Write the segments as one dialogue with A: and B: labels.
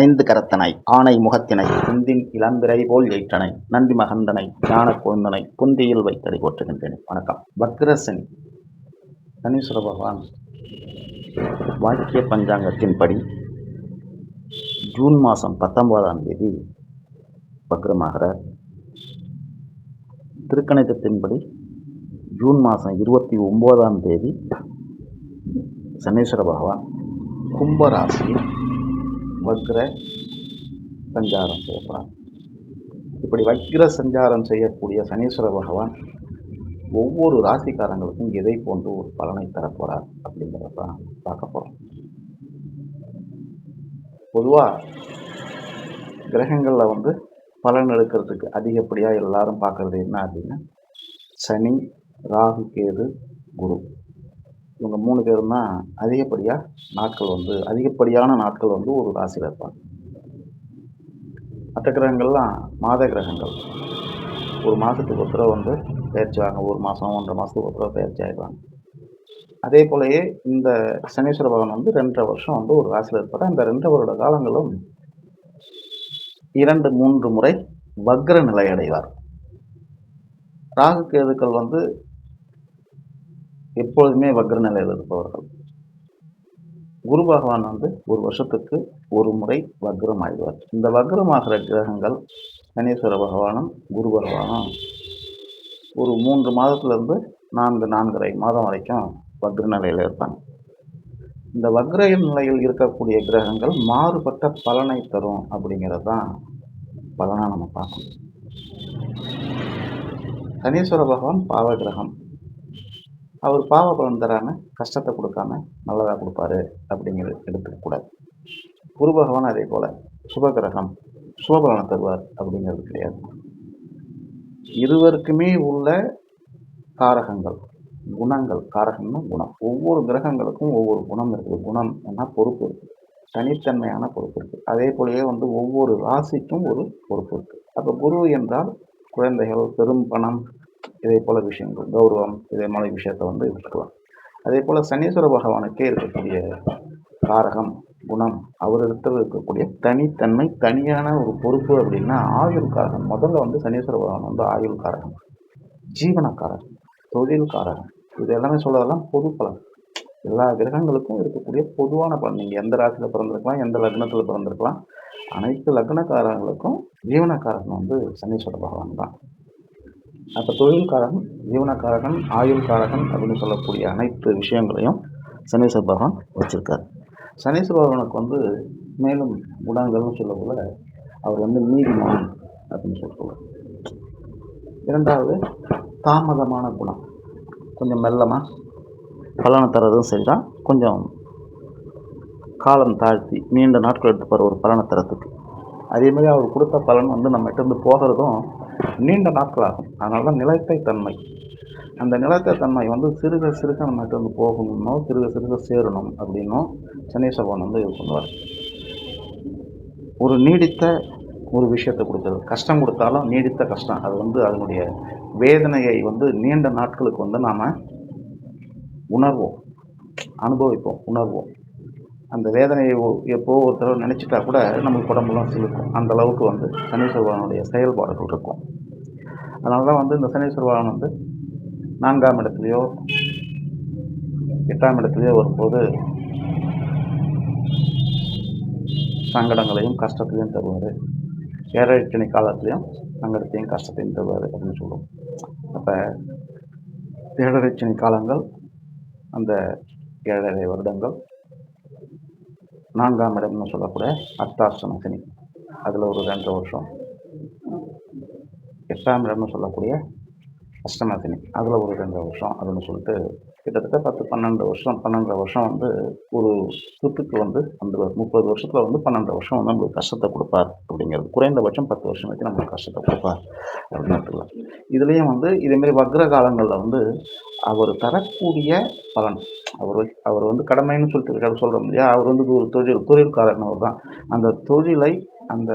A: ஐந்து கரத்தனை ஆணை முகத்தினை குந்தின் இளம்பிறை போல் எயிற்றனை நந்தி மகந்தனை ஞான குழந்தனை குந்தியில் வைத்ததை போற்றுகின்றேன். வணக்கம். வக்ரசனி சனீஸ்வர பகவான் வாக்கிய பஞ்சாங்கத்தின்படி ஜூன் மாதம் பத்தொன்பதாம் தேதி வக்ரமாகிறார். திருக்கணிதத்தின்படி ஜூன் மாதம் இருபத்தி ஒம்போதாம் தேதி சனீஸ்வர பகவான் கும்பராசியில் வக்ர சஞ்சாரம் செய்யப்படுறார் இப்படி வக்ர சஞ்சாரம் செய்யக்கூடிய சனீஸ்வர பகவான் ஒவ்வொரு ராசிக்காரங்களுக்கும் எதை போன்று ஒரு பலனை தரப்போறார் அப்படிங்கிறத பார்க்க போகிறோம் பொதுவாக கிரகங்களில் வந்து பலன் எடுக்கிறதுக்கு அதிகப்படியாக எல்லாரும் பார்க்குறது என்ன அப்படின்னா சனி ராகு கேது குரு. இவங்க மூணு பேரும் தான் அதிகப்படியாக நாட்கள் வந்து அதிகப்படியான நாட்கள் வந்து ஒரு ராசியில் இருப்பாங்க. மற்ற கிரகங்கள்லாம் மாத கிரகங்கள். ஒரு மாதத்துக்கு ஒரு தடவை வந்து பயிற்சி ஆகும் ஒரு மாதம் ஒன்றரை மாதத்துக்கு ஒரு தடவை பயிற்சி ஆகிடுவாங்க அதே போலயே இந்த சனீஸ்வர பகவான் வந்து ரெண்டரை வருஷம் வந்து ஒரு ராசியில் இருப்பார். அந்த ரெண்டரை வருட காலங்களும் இரண்டு மூன்று முறை வக்ர நிலை அடைவார். ராகு கேதுக்கள் வந்து எப்பொழுதுமே வக்ர நிலையில் இருப்பவர்கள். குரு பகவான் வந்து ஒரு வருஷத்துக்கு ஒரு முறை வக்ரம் ஆகிடுவார் இந்த வக்ரமாகிற கிரகங்கள் கணேஸ்வர பகவானும் குரு பகவானும் ஒரு மூன்று மாதத்துலேருந்து நான்கு நான்கரை மாதம் வரைக்கும் வக்ர நிலையில் இருப்பாங்க. இந்த வக்ர நிலையில் இருக்கக்கூடிய கிரகங்கள் மாறுபட்ட பலனை தரும் அப்படிங்கிறது தான் பலனாக நம்ம பார்க்கணும். சனீஸ்வர பகவான் பாவ கிரகம் அவர் பாவ பலன் தராமல் கஷ்டத்தை கொடுக்காம நல்லதாக கொடுப்பாரு அப்படிங்கிறது எடுத்துக்கக்கூடாது குரு பகவான் அதே போல் சுபகிரகம் சுபபலனை தருவார் அப்படிங்கிறது கிடையாது. இருவருக்குமே உள்ள காரகங்கள் குணங்கள் காரகம்னா குணம். ஒவ்வொரு கிரகங்களுக்கும் ஒவ்வொரு குணம் இருக்குது. குணம் என்ன? பொறுப்பு இருக்குது தனித்தன்மையான பொறுப்பு இருக்குது அதே போலவே வந்து ஒவ்வொரு ராசிக்கும் ஒரு பொறுப்பு இருக்குது அப்போ குரு என்றால் குழந்தைகள் பெரும் பணம் இதே போல விஷயங்கள் கௌரவம் இதே மாதிரி விஷயத்தை வந்து எடுத்துக்கலாம். அதே போல் சனீஸ்வர பகவானுக்கே இருக்கக்கூடிய காரகம் குணம் அவரிடத்தில் இருக்கக்கூடிய தனித்தன்மை தனியான ஒரு பொறுப்பு அப்படின்னா ஆயுள் காரகம். முதல்ல வந்து சனீஸ்வர பகவான் வந்து ஆயுள் காரகம் ஜீவனக்காரகம் தொழில்காரகம் இது எல்லாமே சொல்றதெல்லாம் பொது பலன். எல்லா கிரகங்களுக்கும் இருக்கக்கூடிய பொதுவான பலன். நீங்கள் எந்த ராசியில் பிறந்திருக்கலாம் எந்த லக்னத்தில் பிறந்திருக்கலாம் அனைத்து லக்னக்காரங்களுக்கும் ஜீவனக்காரகம் வந்து சனீஸ்வர பகவான் தான். அப்போ தொழில்காரகன் ஜீவனக்காரகன் ஆயுள்காரகன் அப்படின்னு சொல்லக்கூடிய அனைத்து விஷயங்களையும் சனீஸ்வர பகவான் வச்சுருக்கார். சனீஸ்வர பகவானுக்கு வந்து மேலும் குணங்கள்னு சொல்லக்குள்ள அவர் வந்து நீதிமான் அப்படின்னு சொல்லுவார் இரண்டாவது தாமதமான குணம். கொஞ்சம் மெல்லமாக பலனை தரதும் சரி தான் கொஞ்சம் காலம் தாழ்த்தி நீண்ட நாட்கள் எடுத்துப்பார் ஒரு பலனை தரத்துக்கு அதே மாதிரி அவர் கொடுத்த பலன் வந்து நம்மகிட்ட இருந்து போகிறதும் நீண்ட நாட்கள் ஆகும் அதனால தான் நிலைத்தை தன்மை. அந்த நிலைத்த தன்மை வந்து சிறுக சிறுக நம்மகிட்ட வந்து போகணும்னோ சிறுக சிறுக சேரணும் அப்படின்னும் சனீஸ்வரன் வந்து இது பண்ணுவார். ஒரு நீடித்த ஒரு விஷயத்தை கொடுக்குறது. கஷ்டம் கொடுத்தாலும் நீடித்த கஷ்டம். அது வந்து அதனுடைய வேதனையை வந்து நீண்ட நாட்களுக்கு வந்து நாம் உணர்வோம். அனுபவிப்போம். உணர்வோம். அந்த வேதனையை எப்போ ஒரு தடவை நினச்சிட்டா கூட நம்மளுக்கு உடம்புலாம் சிலுக்கும் அந்த அளவுக்கு வந்து சனீஸ்வர பகவானுடைய செயல்பாடுகள் இருக்கும். அதனால தான் வந்து இந்த சனீஸ்வர பகவான் வந்து நான்காம் இடத்துலையோ எட்டாம் இடத்துலையோ வரும்போது சங்கடங்களையும் கஷ்டத்தையும் தருவார். ஏழரை காலத்துலேயும் சங்கடத்தையும் கஷ்டத்தையும் தருவார் அப்படின்னு சொல்லுவோம் அப்போ ஏழரை காலங்கள் அந்த ஏழரை வருடங்கள் நான்காம் இடம்னு சொல்லக்கூடிய அர்த்தாஷ்டம சனி. அதில் ஒரு ரெண்டு வருஷம். எட்டாம் இடம்னு சொல்லக்கூடிய அஷ்டம சனி. அதில் ஒரு ரெண்டு வருஷம் அப்படின்னு சொல்லிட்டு கிட்டத்தட்ட பத்து பன்னெண்டு வருஷம் பன்னெண்டரை வருஷம் வந்து ஒரு சொத்துக்கு வந்து அந்த முப்பது வருஷத்தில் வந்து பன்னெண்டு வருஷம் வந்து நம்மளுக்கு கஷ்டத்தை கொடுப்பார் அப்படிங்கிறது. குறைந்தபட்சம் பத்து வருஷம் வரைக்கும் நம்மளுக்கு கஷ்டத்தை கொடுப்பார் அப்படின்னு எடுத்துக்கலாம் இதுலேயும் வந்து இதேமாரி வக்ர காலங்களில் வந்து அவர் தரக்கூடிய பலன் அவர் அவர் வந்து கடமைன்னு சொல்லிட்டு சொல்கிறோம் இல்லையா? அவர் வந்து ஒரு தொழில் தொழில்காரன் அவர் தான். அந்த தொழிலை அந்த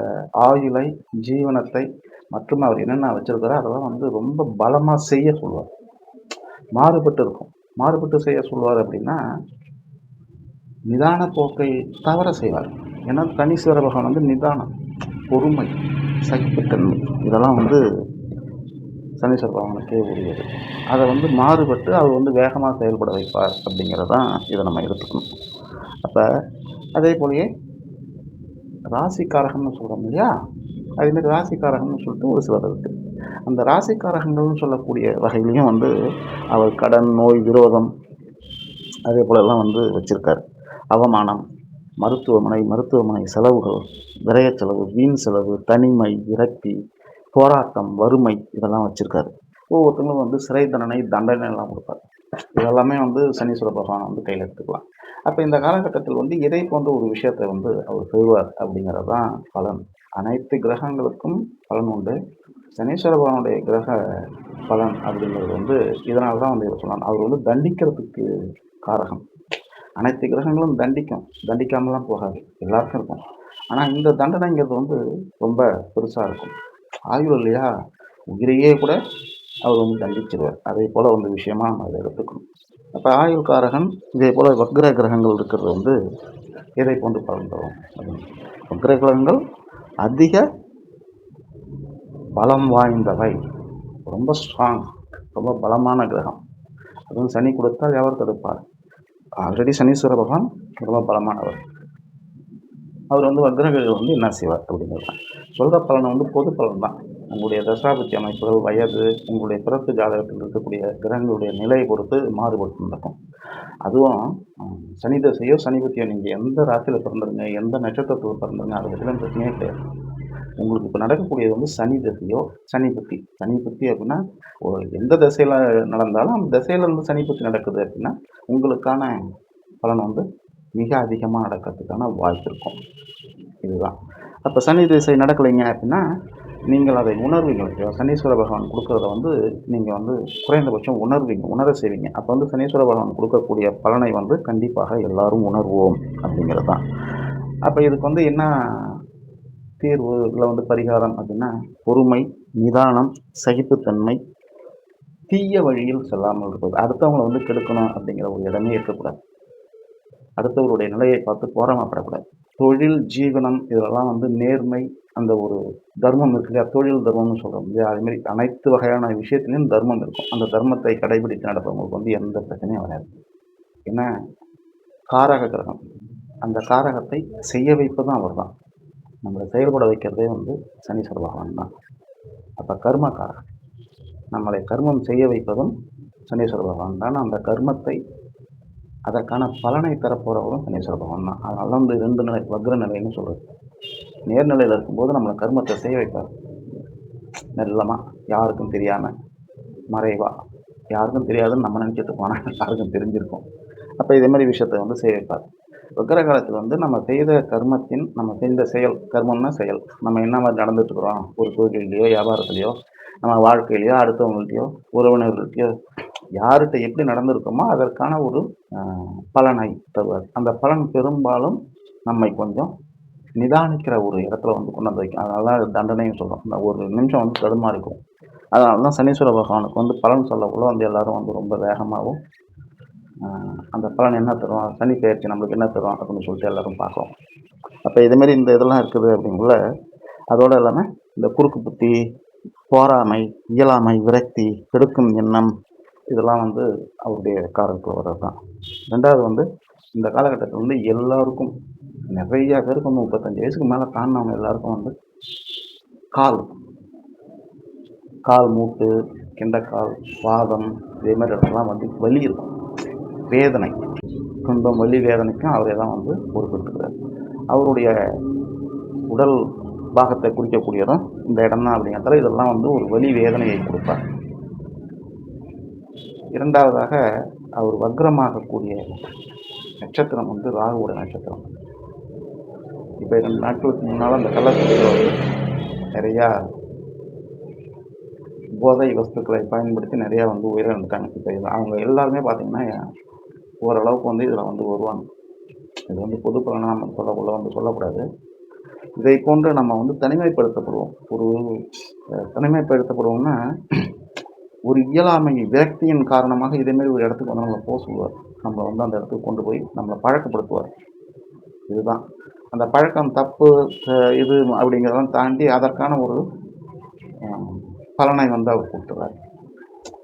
A: ஆயுளை ஜீவனத்தை மற்றும் அவர் என்னென்ன வச்சுருக்காரோ அதெல்லாம் வந்து ரொம்ப பலமாக செய்ய சொல்லுவார். மாறுபட்டு இருக்கும். மாறுபட்டு செய்ய சொல்வார் அப்படின்னா நிதான போக்கை தவற செய்வார். ஏன்னா தனீஸ்வர பகவான் வந்து நிதானம் பொறுமை சகிப்புத்தன்மை இதெல்லாம் வந்து சனீஸ்வர பகவானுக்கே உரியது. அதை வந்து மாறுபட்டு அவர் வந்து வேகமாக செயல்பட வைப்பார் அப்படிங்கிறதான் இதை நம்ம எடுத்துக்கணும். அப்போ அதே போலயே ராசிக்காரகம்னு சொல்கிறோம் இல்லையா? அதேமாதிரி ராசிக்காரகம்னு சொல்லிட்டு ஒரு சிலர் இருக்குது அந்த ராசிக்காரகங்கள்னு சொல்லக்கூடிய வகையிலையும் வந்து அவர் கடன் நோய் விரோதம் அதே போலெல்லாம் வந்து வச்சுருக்காரு. அவமானம் மருத்துவமனை மருத்துவமனை செலவுகள் விரய செலவு வீண் செலவு தனிமை விரக்தி போராட்டம் வறுமை இதெல்லாம் வச்சுருக்காரு. ஒவ்வொருத்தங்களும் வந்து சிறை தண்டனை தண்டனை எல்லாம் கொடுப்பார். இதெல்லாமே வந்து சனீஸ்வர பகவான் வந்து கையில் எடுத்துக்கலாம். அப்போ இந்த காலகட்டத்தில் வந்து இதை போன்ற ஒரு விஷயத்தை வந்து அவர் செய்வார் அப்படிங்கிறது தான் பலன். அனைத்து கிரகங்களுக்கும் பலன் உண்டு. சனீஸ்வர பகவானுடைய கிரக பலன் அப்படிங்கிறது வந்து இதனால தான் வந்து இதை சொல்லலாம். அவர் வந்து தண்டிக்கிறதுக்கு காரகம். அனைத்து கிரகங்களும் தண்டிக்கும். தண்டிக்காமலாம் போகாது. எல்லாருக்கும் இருக்கும். ஆனால் இந்த தண்டனைங்கிறது வந்து ரொம்ப பெருசாக இருக்கும். ஆயுள் இல்லையா? உயிரையே கூட அவர் வந்து தண்டிச்சிருவார். அதே போல் வந்து விஷயமா நம்ம அதை எடுத்துக்கணும். அப்போ ஆயுள் காரகன் இதே போல் வக்ர கிரகங்கள் இருக்கிறது வந்து இதை போன்று பலன் தரும்? அப்படின்னு. வக்ர கிரகங்கள் அதிக பலம் வாய்ந்தவை. ரொம்ப ஸ்ட்ராங் ரொம்ப பலமான கிரகம். அதுவும் சனி கொடுத்தால் எவர் தடுப்பார்? ஆல்ரெடி சனீஸ்வர பகவான் ரொம்ப பலமானவர். அவர் வந்து வக்ரகிரகம் வந்து என்ன செய்வார் அப்படிங்கிறது. சொல்கிற பலனை வந்து பொது பலன் தான். உங்களுடைய தசாபத்தி அமைப்புகள் வயது உங்களுடைய பிறப்பு ஜாதகத்தில் இருக்கக்கூடிய கிரகங்களுடைய நிலையை பொறுத்து மாறுபட்டு நடக்கும். அதுவும் சனி தசையோ சனிபத்தியோ நீங்கள் எந்த ராசியில் பிறந்துருங்க எந்த நட்சத்திரத்தில் பிறந்துருங்க அதை பற்றிலாம் பிரச்சனையே கிடையாது. உங்களுக்கு இப்போ நடக்கக்கூடியது வந்து சனி தசையோ சனி புத்தி. சனி அப்படின்னா ஒரு எந்த திசையில் நடந்தாலும் அந்த தசையில் இருந்து சனி நடக்குது அப்படின்னா உங்களுக்கான பலன் வந்து மிக அதிகமாக நடக்கிறதுக்கான வாய்ப்பு இருக்கும். இதுதான். அப்போ சனி திசை நடக்கலைங்க அப்படின்னா நீங்கள் அதை உணர்வீங்க. ஓகேவா? சனீஸ்வர பகவான் கொடுக்குறத வந்து நீங்கள் வந்து குறைந்தபட்சம் உணர்வீங்க உணர செய்வீங்க. அப்போ வந்து சனீஸ்வர பகவான் கொடுக்கக்கூடிய பலனை வந்து கண்டிப்பாக எல்லாரும் உணர்வோம் அப்படிங்கிறது தான் அப்போ இதுக்கு வந்து என்ன தீர்வு இல்லை வந்து பரிகாரம் அப்படின்னா பொறுமை நிதானம் சகிப்புத்தன்மை தீய வழியில் செல்லாமல் இருப்பது. அடுத்தவங்களை வந்து கெடுக்கணும் அப்படிங்கிற ஒரு இடமே இருக்கக்கூடாது. அடுத்தவருடைய நிலையை பார்த்து போராமப்படக்கூடாது. தொழில் ஜீவனம் இதெல்லாம் வந்து நேர்மை அந்த ஒரு தர்மம் இருக்கு இல்லையா தொழில் தர்மம்னு சொல்கிறோம் இல்லையா? அதுமாரி அனைத்து வகையான விஷயத்துலையும் தர்மம் இருக்கும். அந்த தர்மத்தை கடைபிடித்து நடப்பவங்களுக்கு வந்து எந்த பிரச்சனையும் வராது. ஏன்னா காரக கிரகம். அந்த காரகத்தை செய்ய வைப்பதும் அவர் தான் நம்மளை செயல்பட வைக்கிறதே வந்து சனீஸ்வர பகவான் தான். அப்போ கர்ம காரகம். நம்மளை கர்மம் செய்ய வைப்பதும் சனீஸ்வர பகவான் தான். அந்த கர்மத்தை அதற்கான பலனை தரப்போகிறவரும் சனீஸ்வர பகவான் தான். அதனால தான் வந்து ரெண்டு நிலை வக்ர நிலைன்னு சொல்கிறது நேர்நிலையில் இருக்கும்போது நம்மளை கர்மத்தை செய்ய வைப்பார். மெல்லமாக யாருக்கும் தெரியாமல் மறைவாக யாருக்கும் தெரியாதுன்னு நம்ம நினச்சிட்டு போனால் யாருக்கும் தெரிஞ்சிருக்கும். அப்போ இதே மாதிரி விஷயத்தை வந்து செய்ய வைப்பார். வக்கர காலத்தில் வந்து நம்ம செய்த கர்மத்தின் நம்ம செய்த செயல் கர்மம்னா செயல். நம்ம என்ன மாதிரி நடந்துட்டுருக்குறோம் ஒரு தொழிலையோ வியாபாரத்துலையோ நம்ம வாழ்க்கையிலையோ அடுத்தவங்கள்ட்டையோ உறவினர்கள்ட்டையோ யார்கிட்ட எப்படி நடந்திருக்கோமோ அதற்கான ஒரு பலனை தருவார். அந்த பலன் பெரும்பாலும் நம்மை கொஞ்சம் நிதானிக்கிற ஒரு இடத்துல வந்து கொண்டு வந்து வைக்கும். அதனால தண்டனையும் சொல்கிறோம் அந்த ஒரு நிமிஷம் வந்து தடுமாறிக்கும். அதனால தான் சனீஸ்வர பகவானுக்கு வந்து பலன் சொல்லக்குள்ள வந்து எல்லாரும் வந்து ரொம்ப வேகமாகவும் அந்த பலன் என்ன தரும்? சனி பயிற்சி நம்மளுக்கு என்ன தரும் அப்படின்னு சொல்லிட்டு எல்லாரும் பார்க்குறோம். அப்போ இதுமாரி இந்த இதெல்லாம் இருக்குது அப்படிங்குள்ள அதோடு இல்லாமல் இந்த குறுக்கு புத்தி போராமை இயலாமை விரக்தி கெடுக்கும் எண்ணம் இதெல்லாம் வந்து அவருடைய காரணத்தில் வர்றது தான் ரெண்டாவது வந்து இந்த காலகட்டத்தில் வந்து எல்லாருக்கும் நிறைய பேருக்கு வந்து முப்பத்தஞ்சு வயசுக்கு மேலே தாண்டினவங்க எல்லாருக்கும் வந்து கால். கால் மூட்டு கிண்டக்கால் வாதம் இதே மாதிரி இடத்துலாம் வந்து வலி இருக்கும். வேதனை. துன்பம் வலி வேதனைக்கும் அவரே தான் வந்து பொறுப்பெடுத்துக்கிறார் அவருடைய உடல் பாகத்தை குறிக்கக்கூடியதும் இந்த இடம் தான் அப்படிங்கிறதால இதெல்லாம் வந்து ஒரு வலி வேதனையை கொடுப்பார். இரண்டாவதாக அவர் வக்ரமாகக்கூடிய நட்சத்திரம் வந்து ராகுவோட நட்சத்திரம். இப்போ ரெண்டு நாட்களுக்கு முன்னால் அந்த கள்ளக்குறிச்சியில் நிறையா போதை வஸ்துக்களை பயன்படுத்தி நிறையா வந்து உயிரிழந்துட்டாங்க. இப்போ இது அவங்க எல்லாருமே பார்த்திங்கன்னா ஓரளவுக்கு வந்து இதில் வந்து வருவாங்க. இது வந்து பொது பலனாக நம்ம சொல்லக்குள்ள வந்து சொல்லக்கூடாது. இதை போன்று நம்ம வந்து தனிமைப்படுத்தப்படுவோம். ஒரு தனிமைப்படுத்தப்படுவோம்னா ஒரு இயலாமை விரக்தியின் காரணமாக இதேமாரி ஒரு இடத்துக்கு வந்து நம்மளை போக சொல்லுவார். நம்மளை வந்து அந்த இடத்துக்கு கொண்டு போய் நம்மளை பழக்கப்படுத்துவார். இதுதான். அந்த பழக்கம் தப்பு இது அப்படிங்கிறதெல்லாம் தாண்டி அதற்கான ஒரு பலனை வந்து அவர் கொடுத்துறாரு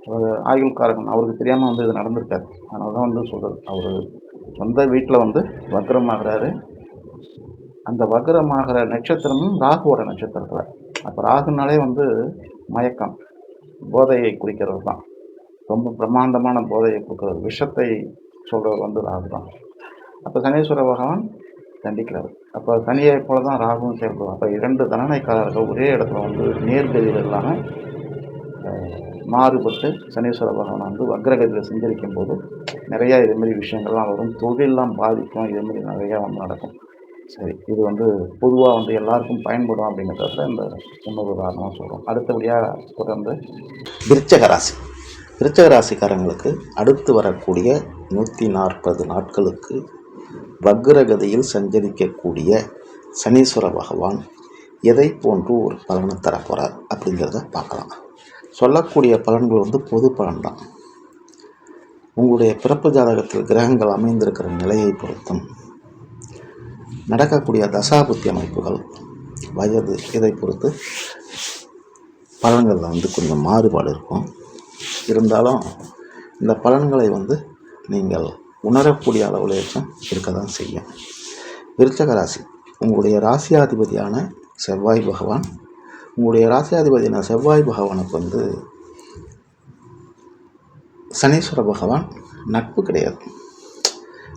A: அவர் ஆயுள்காரகன் அவருக்கு தெரியாமல் வந்து இது நடந்திருக்காரு. அதனால தான் வந்து சொல்கிறது அவர் சொந்த வீட்டில் வந்து வக்ரமாகிறாரு. அந்த வக்ரமாகிற நட்சத்திரமும் ராகுவோட நட்சத்திரத்தில். அப்போ ராகுனாலே வந்து மயக்கம். போதையை குறிக்கிறது தான். ரொம்ப பிரம்மாண்டமான போதையை கொடுக்குறது. விஷத்தை சொல்கிறது வந்து ராகு தான். அப்போ சனீஸ்வர பகவான் தண்டிக்கிறார். அப்போ சனியை போல தான் ராகுவும் செயல்படும் அப்போ இரண்டு தண்டனைக்காரர்கள் ஒரே இடத்துல வந்து நேர்கதியில் இல்லாமல் மாறுபட்டு சனீஸ்வர பகவான் வந்து வக்ரகதியில் செஞ்சிருக்கும் போது நிறையா இதுமாரி விஷயங்கள்லாம் வரும். தொழிலெலாம் பாதிக்கும். இதுமாரி நிறையா வந்து நடக்கும். சரி இது வந்து பொதுவாக வந்து எல்லாருக்கும் பயன்படும் அப்படிங்கிறத இந்த இன்னொரு உதாரணமாக சொல்கிறோம் அடுத்தபடியாக தொடர்ந்து
B: விருச்சக ராசி. விருச்சக ராசிக்காரங்களுக்கு அடுத்து வரக்கூடிய நூற்றி நாற்பது நாட்களுக்கு வக்ரகதியில் சஞ்சரிக்கக்கூடிய சனீஸ்வர பகவான் எதை போன்று ஒரு பலனை தரப்போகிறார் அப்படிங்கிறத பார்க்கலாம். சொல்லக்கூடிய பலன்கள் வந்து பொது பலன் தான் உங்களுடைய பிறப்பு ஜாதகத்தில் கிரகங்கள் அமைந்திருக்கிற நிலையை பொறுத்தும் நடக்கக்கூடிய தசாபுத்தி அமைப்புகள் வயது இதை பொறுத்து பலன்களில் வந்து கொஞ்சம் மாறுபாடு இருக்கும். இருந்தாலும் இந்த பலன்களை வந்து நீங்கள் உணரக்கூடிய அளவுலேயும் இருக்க தான் செய்யும். விருச்சக ராசி. உங்களுடைய ராசியாதிபதியான செவ்வாய் பகவான். உங்களுடைய ராசியாதிபதியான செவ்வாய் பகவானுக்கு வந்து சனீஸ்வர பகவான் நட்பு கிடையாது.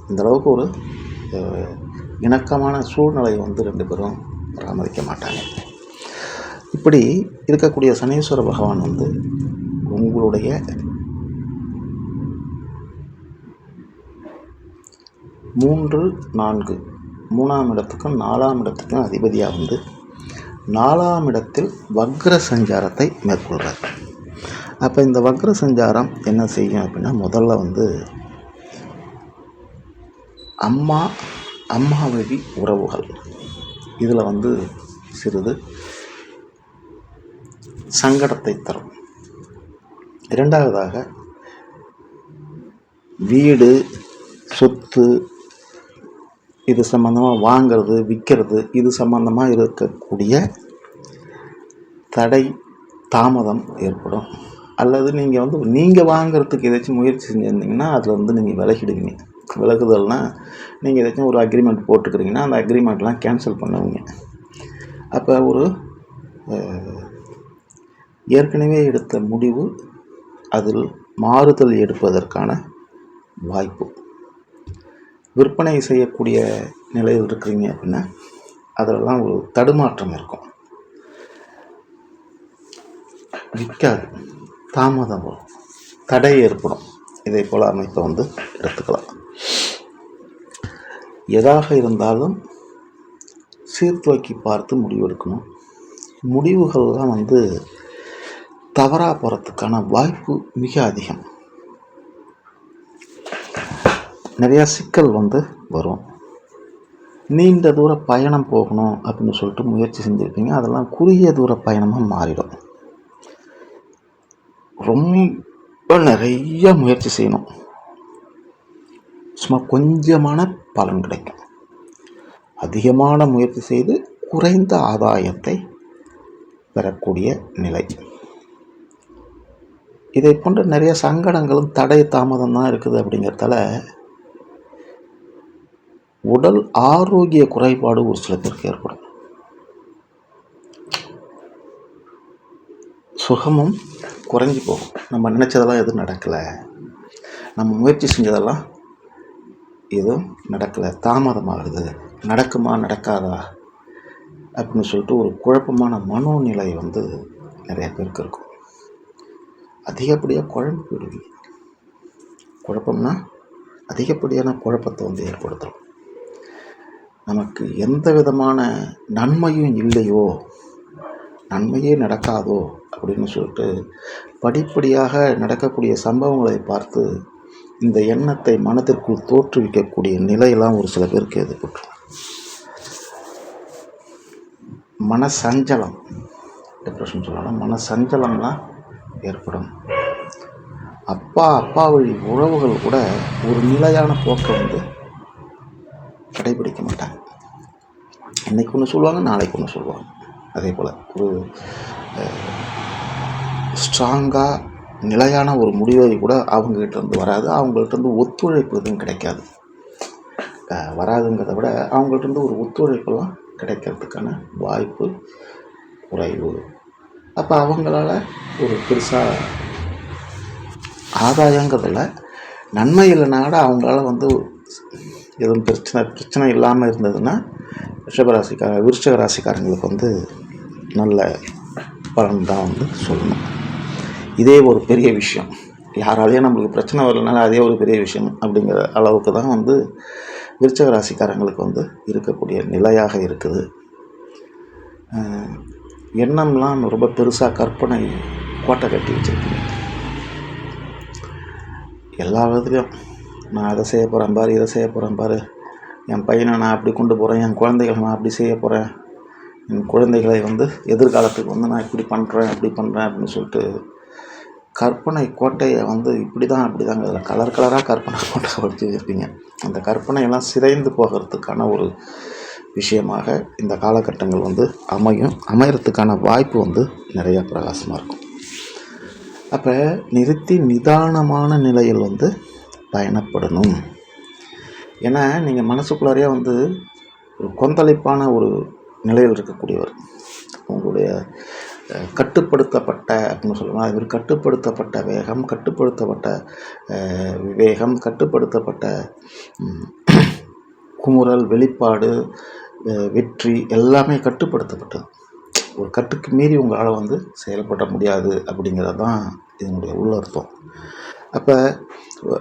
B: இந்த அளவுக்கு ஒரு இணக்கமான சூழ்நிலையை வந்து ரெண்டு பேரும் பராமரிக்க மாட்டாங்க. இப்படி இருக்கக்கூடிய சனீஸ்வர பகவான் வந்து உங்களுடைய மூன்று நான்கு மூணாம் இடத்துக்கும் நாலாம் இடத்துக்கும் அதிபதியாக வந்து நாலாம் இடத்தில் வக்ர சஞ்சாரத்தை மேற்கொள்கிறார் அப்போ இந்த வக்ர சஞ்சாரம் என்ன செய்யும் அப்படின்னா முதல்ல வந்து அம்மா அம்மாவழி உறவுகள். இதில் வந்து சிறிது சங்கடத்தை தரும். இரண்டாவதாக வீடு சொத்து இது சம்மந்தமாக வாங்கிறது விற்கிறது இது சம்மந்தமாக இருக்கக்கூடிய தடை தாமதம் ஏற்படும். அல்லது நீங்கள் வந்து நீங்கள் வாங்குறதுக்கு ஏதாச்சும் முயற்சி செஞ்சுருந்தீங்கன்னா அதில் வந்து நீங்கள் விலகிடுவீங்க. விலகுதல்னால் நீங்கள் ஏதாச்சும் ஒரு அக்ரிமெண்ட் போட்டுக்கிறீங்கன்னா அந்த அக்ரிமெண்ட்லாம் கேன்சல் பண்ணுவீங்க. அப்போ ஒரு ஏற்கனவே எடுத்த முடிவு அதில் மாறுதல் எடுப்பதற்கான வாய்ப்பு. விற்பனை செய்யக்கூடிய நிலையில் இருக்கிறீங்க அப்படின்னா அதிலெல்லாம் ஒரு தடுமாற்றம் இருக்கும். விற்காது தாமதம் வரும். தடை ஏற்படும். இதை போல் அமைப்பை வந்து எடுத்துக்கலாம். எதாக இருந்தாலும் சீர்தூக்கி பார்த்து முடிவெடுக்கணும். முடிவுகள்லாம் வந்து தவறாக போகிறதுக்கான வாய்ப்பு மிக அதிகம். நிறையா சிக்கல் வந்து வரும். நீண்ட தூர பயணம் போகணும் அப்படின்னு சொல்லிட்டு முயற்சி செஞ்சுருப்பீங்க. அதெல்லாம் குறுகிய தூர பயணமாக மாறிடும். ரொம்ப நிறைய முயற்சி செய்யணும். சும்மா கொஞ்சமான பலன் கிடைக்கும். அதிகமான முயற்சி செய்து குறைந்த ஆதாயத்தை பெறக்கூடிய நிலை. இதை போன்ற நிறைய சங்கடங்களும் தடை தாமதம் தான் இருக்குது அப்படிங்கிறதால உடல் ஆரோக்கிய குறைபாடு ஒரு சில பேருக்கு ஏற்படும். சுகமும் குறைஞ்சி போகும். நம்ம நினச்சதெல்லாம் எதுவும் நடக்கலை. நம்ம முயற்சி செஞ்சதெல்லாம் எதுவும் நடக்கலை. தாமதமாகுது. நடக்குமா நடக்காதா? அப்படின்னு சொல்லிட்டு ஒரு குழப்பமான மனோநிலை வந்து நிறைய பேருக்கு இருக்கும். அதிகப்படியாக குழம்பு போயிடுவீங்க குழப்பம்னா அதிகப்படியான குழப்பத்தை வந்து ஏற்படுத்தும். நமக்கு எந்த விதமான நன்மையும் இல்லையோ நன்மையே நடக்காதோ அப்படின்னு சொல்லிட்டு படிப்படியாக நடக்கக்கூடிய சம்பவங்களை பார்த்து இந்த எண்ணத்தை மனதிற்குள் தோற்றுவிக்கக்கூடிய நிலையெல்லாம் ஒரு சில பேருக்கு ஏற்பட்டுரும் மன சஞ்சலம் டிப்ரெஷன் சொல்லலாம் மன சஞ்சலம்லாம் ஏற்படும். அப்பா அப்பா வழி உறவுகள் கூட ஒரு நிலையான போக்கை வந்து கடைபிடிக்க மாட்டாங்க. இன்னைக்கு ஒன்று சொல்லுவாங்க நாளைக்கு ஒன்று சொல்லுவாங்க. அதே போல் ஒரு ஸ்ட்ராங்காக நிலையான ஒரு முடிவை கூட அவங்ககிட்ட இருந்து வராது. அவங்கள்ட்ட இருந்து ஒத்துழைப்பு எதுவும் கிடைக்காது. வராதுங்கிறத விட அவங்கள்ட்ட இருந்து ஒரு ஒத்துழைப்பெல்லாம் கிடைக்கிறதுக்கான வாய்ப்பு குறைவு. அப்போ அவங்களால ஒரு பெருசாக ஆதாயங்கிறதுல நன்மை இல்லைனா கூட அவங்களால வந்து எதுவும் பிரச்சனை பிரச்சனை இல்லாமல் இருந்ததுன்னா ரிஷபராசிக்கார விருஷக ராசிக்காரங்களுக்கு வந்து நல்ல பலன் தான் வந்து சொல்லணும். இதே ஒரு பெரிய விஷயம். யாராலையும் நம்மளுக்கு பிரச்சனை வரலனால அதே ஒரு பெரிய விஷயம் அப்படிங்கிற அளவுக்கு தான் வந்து விருச்சக ராசிக்காரங்களுக்கு வந்து இருக்கக்கூடிய நிலையாக இருக்குது. எண்ணம்லாம் ரொம்ப பெருசாக கற்பனை கோட்டை கட்டி வச்சுருக்கீங்க. எல்லா விதத்துலையும் நான் அதை செய்ய போகிறேன் பாரு இதை செய்ய போகிறேன் பாரு. என் பையனை நான் அப்படி கொண்டு போகிறேன் என் குழந்தைகளை நான் அப்படி செய்ய போகிறேன் என் குழந்தைகளை வந்து எதிர்காலத்துக்கு வந்து நான் இப்படி பண்ணுறேன் அப்படி பண்ணுறேன் அப்படின்னு சொல்லிட்டு கற்பனை கோட்டையை வந்து இப்படி தான் அப்படி தாங்க அதில் கலர் கலராக கற்பனை கோட்டை வச்சு வச்சுருப்பீங்க. அந்த கற்பனையெல்லாம் சிதைந்து போகிறதுக்கான ஒரு விஷயமாக இந்த காலகட்டங்கள் வந்து அமையும். அமையறதுக்கான வாய்ப்பு வந்து நிறையா பிரகாசமாக இருக்கும். அப்போ நிறுத்தி நிதானமான நிலையில் வந்து பயணப்படணும். ஏன்னா நீங்கள் மனசுக்குள்ளாரையே வந்து ஒரு கொந்தளிப்பான ஒரு நிலையில் இருக்கக்கூடியவர். உங்களுடைய கட்டுப்படுத்தப்பட்ட அப்படின்னு சொல்லுவோம் அது மாதிரி கட்டுப்படுத்தப்பட்ட வேகம் கட்டுப்படுத்தப்பட்ட விவேகம் கட்டுப்படுத்தப்பட்ட குமுறல் வெளிப்பாடு வெற்றி எல்லாமே கட்டுப்படுத்தப்பட்டது. ஒரு கட்டுக்கு மீறி உங்களால் வந்து செயல்பட முடியாது அப்படிங்கிறது தான் இதனுடைய உள்ளர்த்தம் அப்போ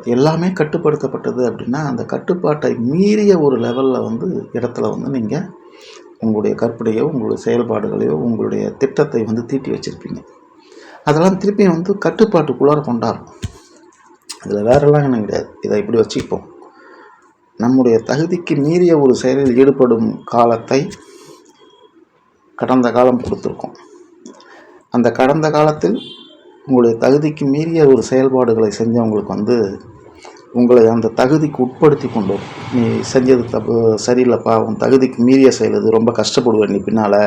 B: எல்லாமே கட்டுப்படுத்தப்பட்டது அப்படின்னா அந்த கட்டுப்பாட்டை மீறிய ஒரு லெவலில் வந்து இடத்துல வந்து நீங்கள் உங்களுடைய கற்பனையோ உங்களுடைய செயல்பாடுகளையோ உங்களுடைய திட்டத்தை வந்து தீட்டி வச்சுருப்பீங்க. அதெல்லாம் திருப்பி வந்து கட்டுப்பாட்டுக்குள்ளார கொண்டாடும் அதில் வேறெல்லாம் என்ன கிடையாது. இதை இப்படி வச்சுப்போம் நம்முடைய தகுதிக்கு மீறிய ஒரு செயலில் ஈடுபடும் காலத்தை கடந்த காலம் கொடுத்துருக்கோம். அந்த கடந்த காலத்தில் உங்களுடைய தகுதிக்கு மீறிய ஒரு செயல்பாடுகளை செஞ்சவங்களுக்கு வந்து உங்களை அந்த தகுதிக்கு உட்படுத்தி கொண்டு நீ செஞ்சது தப்பு சரியில்லைப்பா உன் தகுதிக்கு மீறிய செயல் இது ரொம்ப கஷ்டப்படுவேன் நீ பின்னால்.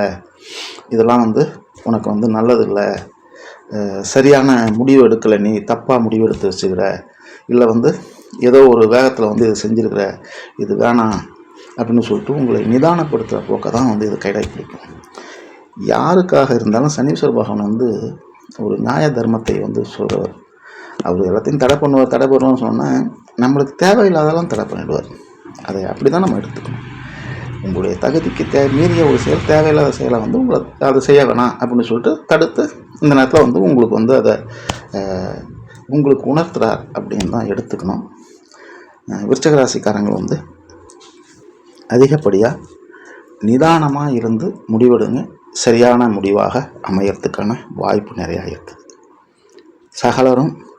B: இதெல்லாம் வந்து உனக்கு வந்து நல்லதில்லை. சரியான முடிவு எடுக்கலை நீ தப்பாக முடிவு எடுத்து வச்சுக்கிற. இல்லை வந்து ஏதோ ஒரு வேகத்தில் வந்து இது செஞ்சுருக்கிற. இது வேணாம் அப்படின்னு சொல்லிட்டு உங்களை நிதானப்படுத்துகிற போக்கை தான் வந்து இது கடைப்பிடிக்கும் யாருக்காக இருந்தாலும் சனீஸ்வர பகவான் வந்து ஒரு நியாய தர்மத்தை வந்து சொல்கிறவர் அவர் எல்லாத்தையும் தடை பண்ணுவார் தடை பண்ணுவார்னு சொன்னால் நம்மளுக்கு தேவையில்லாதெல்லாம் தடை பண்ணிடுவார். அதை அப்படி தான் நம்ம எடுத்துக்கணும். உங்களுடைய தகுதிக்கு தே மீறிய ஒரு செயல் தேவையில்லாத செயலை வந்து உங்களை அதை செய்ய வேணாம் அப்படின்னு சொல்லிட்டு தடுத்து இந்த நேரத்தில் வந்து உங்களுக்கு வந்து அதை உங்களுக்கு உணர்த்துறார் அப்படின்னு தான் எடுத்துக்கணும். அஹ், வந்து அதிகப்படியாக நிதானமாக இருந்து முடிவெடுங்க. சரியான முடிவாக அமையறதுக்கான வாய்ப்பு நிறையா இருக்குது சகலரும்